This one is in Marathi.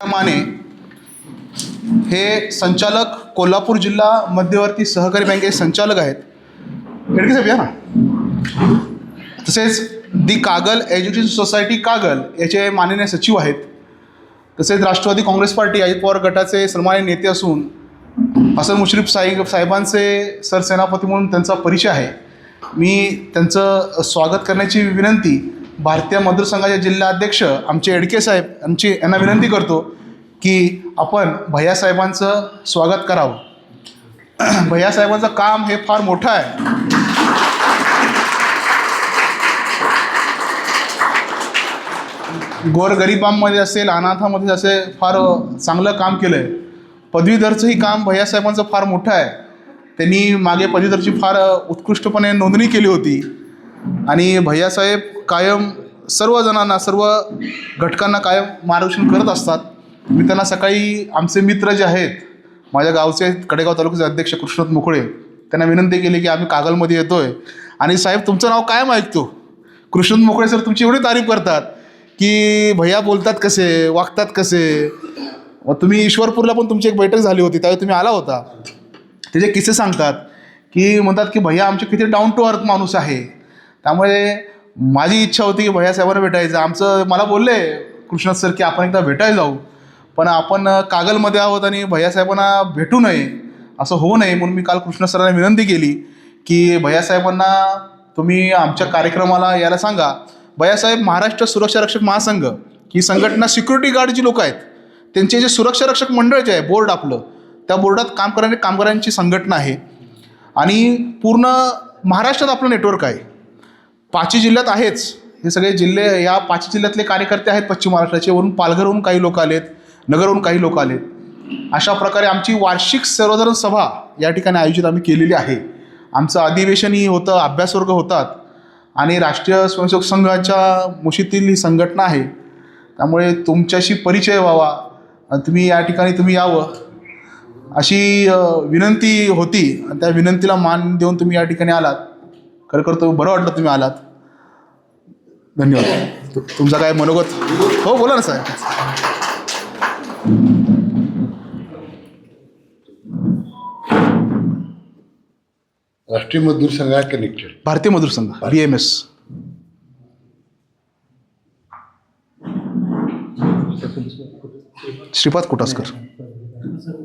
माने हे संचालक कोल्हापूर जिल्हा मध्यवर्ती सहकारी बँकेचे संचालक आहेत. हेडके साहेब या ना. तसेच the Kagal education society Kagal याचे माननीय सचिव आहेत. तसेच राष्ट्रवादी काँग्रेस पार्टी अजित पवार गटाचे सन्मान्य नेते असून हसन मुश्रीफ साहेब साहेबांचे सरसेनापती म्हणून त्यांचा परिचय आहे. मी त्यांचं स्वागत करण्याची विनंती भारतीय मजदूर संघाचे जिल्हाध्यक्ष आमचे एडके साहेब आमची यांना विनंती करतो की आपण भैयासाहेबांचं स्वागत करावं. भैयासाहेबांचं काम हे फार मोठं आहे. गोरगरिबांमध्ये असेल अनाथामध्ये असे फार चांगलं काम केलं आहे पदवीधरचंही काम भैयासाहेबांचं फार मोठं आहे. त्यांनी मागे पदवीधरची फार उत्कृष्टपणे नोंदणी केली होती. आणि भैयासाहेब कायम सर्व जणांना सर्व घटकांना कायम मार्गदर्शन करत असतात. मी त्यांना सकाळी आमचे मित्र जे आहेत माझ्या गावचे कडेगाव तालुक्याचे अध्यक्ष कृष्णत मुकळे त्यांना विनंती केली की आम्ही कागलमध्ये येतो आहे आणि साहेब तुमचं नाव कायम ऐकतो. कृष्णत मोकळे सर तुमची एवढी तारीफ करतात की भैया बोलतात कसे वागतात कसे? तुम्ही ईश्वरपूरला पण तुमची एक बैठक झाली होती त्यावेळी तुम्ही आला होता. त्याचे किस्से सांगतात की म्हणतात की भैया आमचे किती डाऊन टू अर्थ माणूस आहे. त्यामुळे माझी इच्छा होती की भैया साहेबांना भेटायचं. आमचं मला बोलले कृष्णा सर की आपण एकदा भेटायला जाऊ. पण आपण कागलमध्ये आहोत आणि भैया साहेबांना भेटू नये असं होऊ नये म्हणून मी काल कृष्ण सरांना विनंती केली की भैया साहेबांना तुम्ही आमच्या कार्यक्रमाला यायला सांगा. भैयासाहेब महाराष्ट्र सुरक्षा रक्षक महासंघ ही संघटना सिक्युरिटी गार्ड जी लोक आहेत त्यांचे जे सुरक्षा रक्षक मंडळ जे आहे बोर्ड आपलं त्या बोर्डात काम करणारे कामगारांची संघटना आहे. आणि पूर्ण महाराष्ट्रात आपलं नेटवर्क आहे. पाचही जिल्ह्यात आहेच. हे सगळे जिल्हे या पाचही जिल्ह्यातले कार्यकर्ते आहेत पश्चिम महाराष्ट्राचे. वरून पालघरहून काही लोक आलेत नगरहून काही लोक आलेत. अशा प्रकारे आमची वार्षिक सर्वसाधारण सभा या ठिकाणी आयोजित आम्ही केलेली आहे. आमचं अधिवेशनही होतं अभ्यासवर्ग होतात आणि राष्ट्रीय स्वयंसेवक संघाच्या मुशीतील ही संघटना आहे. त्यामुळे तुमच्याशी परिचय व्हावा. आणि तुम्ही या ठिकाणी तुम्ही यावं. अशी विनंती होती. आणि त्या विनंतीला मान देऊन तुम्ही या ठिकाणी आलात. खरं खरं तुम्ही बरं वाटलं तुम्ही आलात. धन्यवाद. तुमचा काय मनोगत? हो बोला ना साहेब. राष्ट्रीय मजदूर संघ connected Bharatiya Mazdoor Sangh B M S Shripad Kutaskar